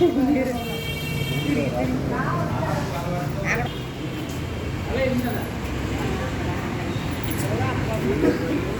Thank you.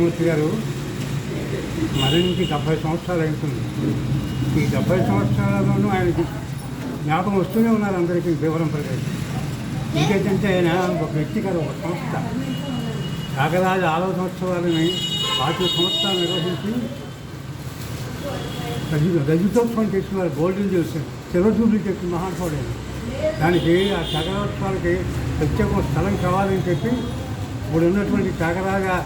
మూర్తి గారు మరణించి డెబ్బై సంవత్సరాలు అవుతుంది. ఈ డెబ్బై సంవత్సరాలలోనూ ఆయనకి జ్ఞాపకం వస్తూనే ఉన్నారు అందరికీ వివరం ప్రకారం. ఇంకేంటంటే ఆయన ఒక వ్యక్తి గారు ఒక సంస్థ. నాగరాజ సంవత్సరాలని పాతిక సంవత్సరాలు నిర్వహించి రజి రజతోత్సవం చేసిన గోల్డెన్ జ్యూస్ చిరజూబ్లీ చెప్పి మహానుభావుడు దానికి ఆ త్యాగరాజోత్సవాలకి ప్రత్యేక స్థలం కావాలని చెప్పి ఇప్పుడు ఉన్నటువంటి త్యాగరాజ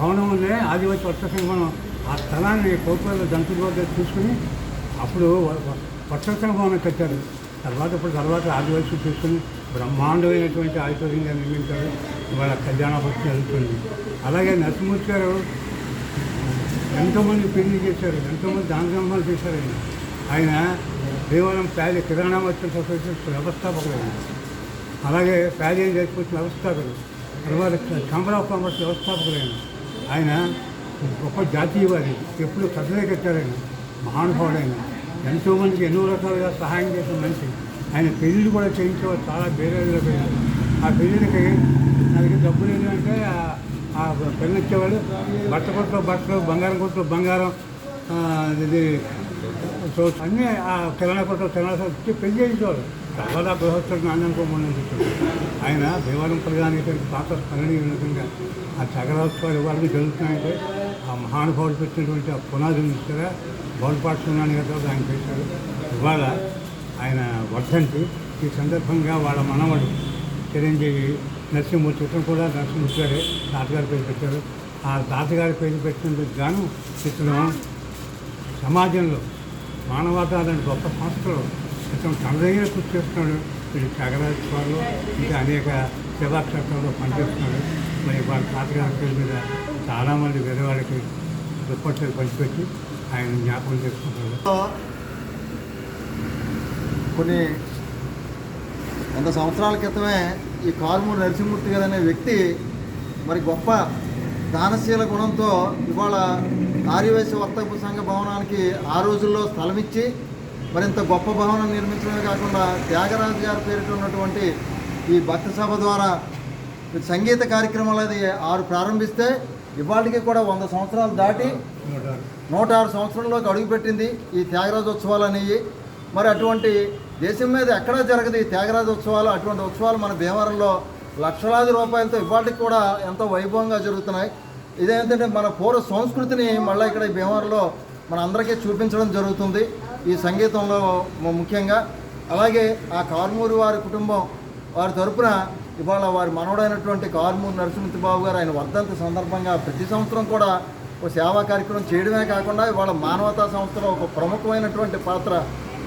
భవనం ఉందే ఆదివాసి వర్ష సంఘం ఆ స్థలాన్ని కోర్టులో జంతువుల వద్ద తీసుకుని అప్పుడు వ- భవనం కట్టారు. తర్వాత ఇప్పుడు తర్వాత ఆదివాసి తీసుకుని బ్రహ్మాండమైనటువంటి ఆడిటోరియంగా నిర్మించారు. ఇవాళ కళ్యాణ భక్తి జరుగుతుంది. అలాగే నరసింహూర్తి గారు ఎంతోమంది పెళ్ళి చేశారు ఎంతోమంది దాన ధర్మాలు చేశారు. ఆయన ఆయన దేవాలయం ప్యాలీ కిరాణా వచ్చిన సొసైటీ వ్యవస్థాపకులు. ఆయన అలాగే అని చేసుకొచ్చిన వ్యవస్థాపకులు. తర్వాత ఛాంబర్ ఆఫ్ కామర్స్ ఆయన గొప్ప జాతీయవాది ఎప్పుడు కథలే కట్టారాయన మహానుభావుడైన ఎంతోమందికి ఎన్నో రకాలుగా సహాయం చేసిన మనిషి. ఆయన పెళ్ళిళ్ళు కూడా చేయించేవారు చాలా వేరే పోయారు ఆ పెళ్ళిళ్ళకి నాకు డబ్బులు డబ్బు లేదు అంటే ఆ- ఆ పెళ్ళి బట్ట కొట్లో బట్టలు బంగారం కొట్లో బంగారం ఇది సో అన్నీ ఆ కిరాణా కొట్లో కిరాణా షాప్ పెళ్ళి చేయించేవారు తర్వాత బృహస్పతి నాణ్యంకోమని చెప్పారు. ఆయన దేవాలయం ప్రధానికి పాత స్మరణీయంగా ఆ చగరోత్సవాలు ఇవాళ జరుగుతున్నాయంటే ఆ మహానుభావులు పెట్టినటువంటి ఆ పునాదులు ఇస్తారా బౌలపాటు సున్నాని గారు ఆయన పెట్టారు ఇవాళ ఆయన వర్ధంతి ఈ సందర్భంగా వాళ్ళ మనవడు చిరంజీవి నరసింహమూర్తి చిత్రం కూడా నరసింహమూర్తి గారే తాతగారి పేరు పెట్టారు. ఆ తాతగారి పేరు పెట్టినందుకు గాను చిత్రం సమాజంలో మానవతాలని గొప్ప సంస్థలు. ఇతను తనదైన కృషి చేస్తున్నాడు. వీడు త్యాగరాజస్వామిలో ఇంకా అనేక సేవాక్షేత్రంలో పనిచేస్తున్నాడు. మరి వాళ్ళ తాతగారి పేరు మీద చాలామంది వేరేవాళ్ళకి దుప్పట్లు పంచిపెట్టి ఆయన జ్ఞాపకం చేసుకుంటాడు కొన్ని వంద సంవత్సరాల క్రితమే ఈ కారుమూరు నరసింహమూర్తి గారు అనే వ్యక్తి మరి గొప్ప దానశీల గుణంతో ఇవాళ ఆర్యవైశ్య వర్తక సంఘ భవనానికి ఆ రోజుల్లో స్థలం ఇచ్చి మరింత గొప్ప భవనం నిర్మించడమే కాకుండా త్యాగరాజు గారి పేరిట ఉన్నటువంటి ఈ భక్తి సభ ద్వారా సంగీత కార్యక్రమాలు అది ఆరు ప్రారంభిస్తే ఇవాళకి కూడా వంద సంవత్సరాలు దాటి నూట ఆరు సంవత్సరంలోకి అడుగుపెట్టింది ఈ త్యాగరాజోత్సవాలు అనేవి మరి అటువంటి దేశం మీద ఎక్కడా జరగదు ఈ త్యాగరాజోత్సవాలు. అటువంటి ఉత్సవాలు మన భీమవరంలో లక్షలాది రూపాయలతో ఇవాటికి కూడా ఎంతో వైభవంగా జరుగుతున్నాయి. ఇదేంటంటే మన పూర్వ సంస్కృతిని మళ్ళీ ఇక్కడ ఈ భీమవరంలో మన అందరికీ చూపించడం జరుగుతుంది. ఈ సంగీతంలో ముఖ్యంగా. అలాగే ఆ కార్మూరి వారి కుటుంబం వారి తరపున ఇవాళ వారి మనవడైనటువంటి కార్మూరి నరసింహతి బాబు గారు ఆయన వర్ధంతి సందర్భంగా ప్రతి సంవత్సరం కూడా ఒక సేవా కార్యక్రమం చేయడమే కాకుండా ఇవాళ మానవతా సంస్థలో ఒక ప్రముఖమైనటువంటి పాత్ర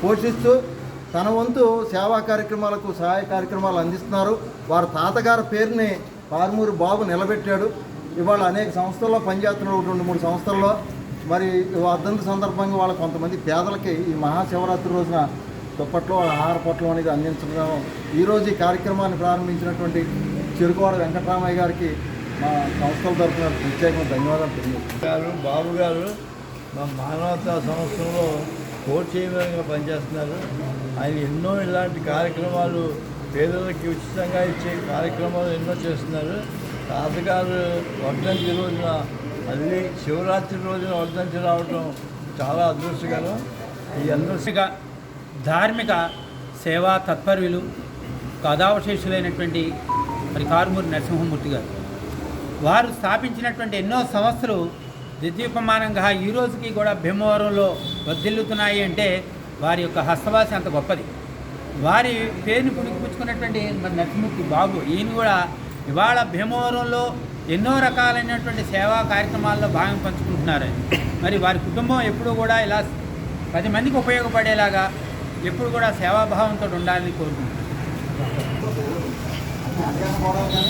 పోషిస్తూ తన వంతు సేవా కార్యక్రమాలకు సహాయ కార్యక్రమాలు అందిస్తున్నారు. వారి తాతగారి పేరుని పార్మూరు బాబు నిలబెట్టాడు. ఇవాళ అనేక సంస్థల్లో పనిచేస్తున్నాడు రెండు మూడు సంస్థల్లో. మరి ఈ సందర్భంగా వాళ్ళ కొంతమంది పేదలకి ఈ మహాశివరాత్రి రోజున దుప్పట్లో ఆహార పొట్లం అనేది అందించడం. ఈరోజు ఈ కార్యక్రమాన్ని ప్రారంభించినటువంటి చిరుకోడ వెంకటరామయ్య గారికి మా సంస్థల తరఫున ప్రత్యేకంగా ధన్యవాదాలు తెలియజేస్తున్నాను. బాబు గారు మా మానవతా సంస్థలో కోచ్ పనిచేస్తున్నారు. ఆయన ఎన్నో ఇలాంటి కార్యక్రమాలు పేదలకి ఉచితంగా ఇచ్చే కార్యక్రమాలు ఎన్నో చేస్తున్నారు. తాతగారు వర్ధంతి రోజున మళ్ళీ శివరాత్రి రోజున వర్ధంతి రావడం చాలా అదృష్టకరం. ఈ అందరూ ధార్మిక సేవా తత్పరులు కథావశేషులైనటువంటి మరి కారుమూరి నరసింహమూర్తి గారు. వారు స్థాపించినటువంటి ఎన్నో సంస్థలు ద్వితీయపమానంగా ఈ రోజుకి కూడా భీమవరంలో వర్ధిల్లుతున్నాయి అంటే వారి యొక్క హస్తవాసి అంత గొప్పది. వారి పేరుని పుణికిపుచ్చుకున్నటువంటి మరి నరసింహమూర్తి బాబు ఈయన కూడా ఇవాళ భీమవరంలో ఎన్నో రకాలైనటువంటి సేవా కార్యక్రమాల్లో భాగం పంచుకుంటున్నారు. మరి వారి కుటుంబం ఎప్పుడూ కూడా ఇలా పది మందికి ఉపయోగపడేలాగా ఎప్పుడు కూడా సేవాభావంతో ఉండాలని కోరుకుంటున్నాను అడిగాను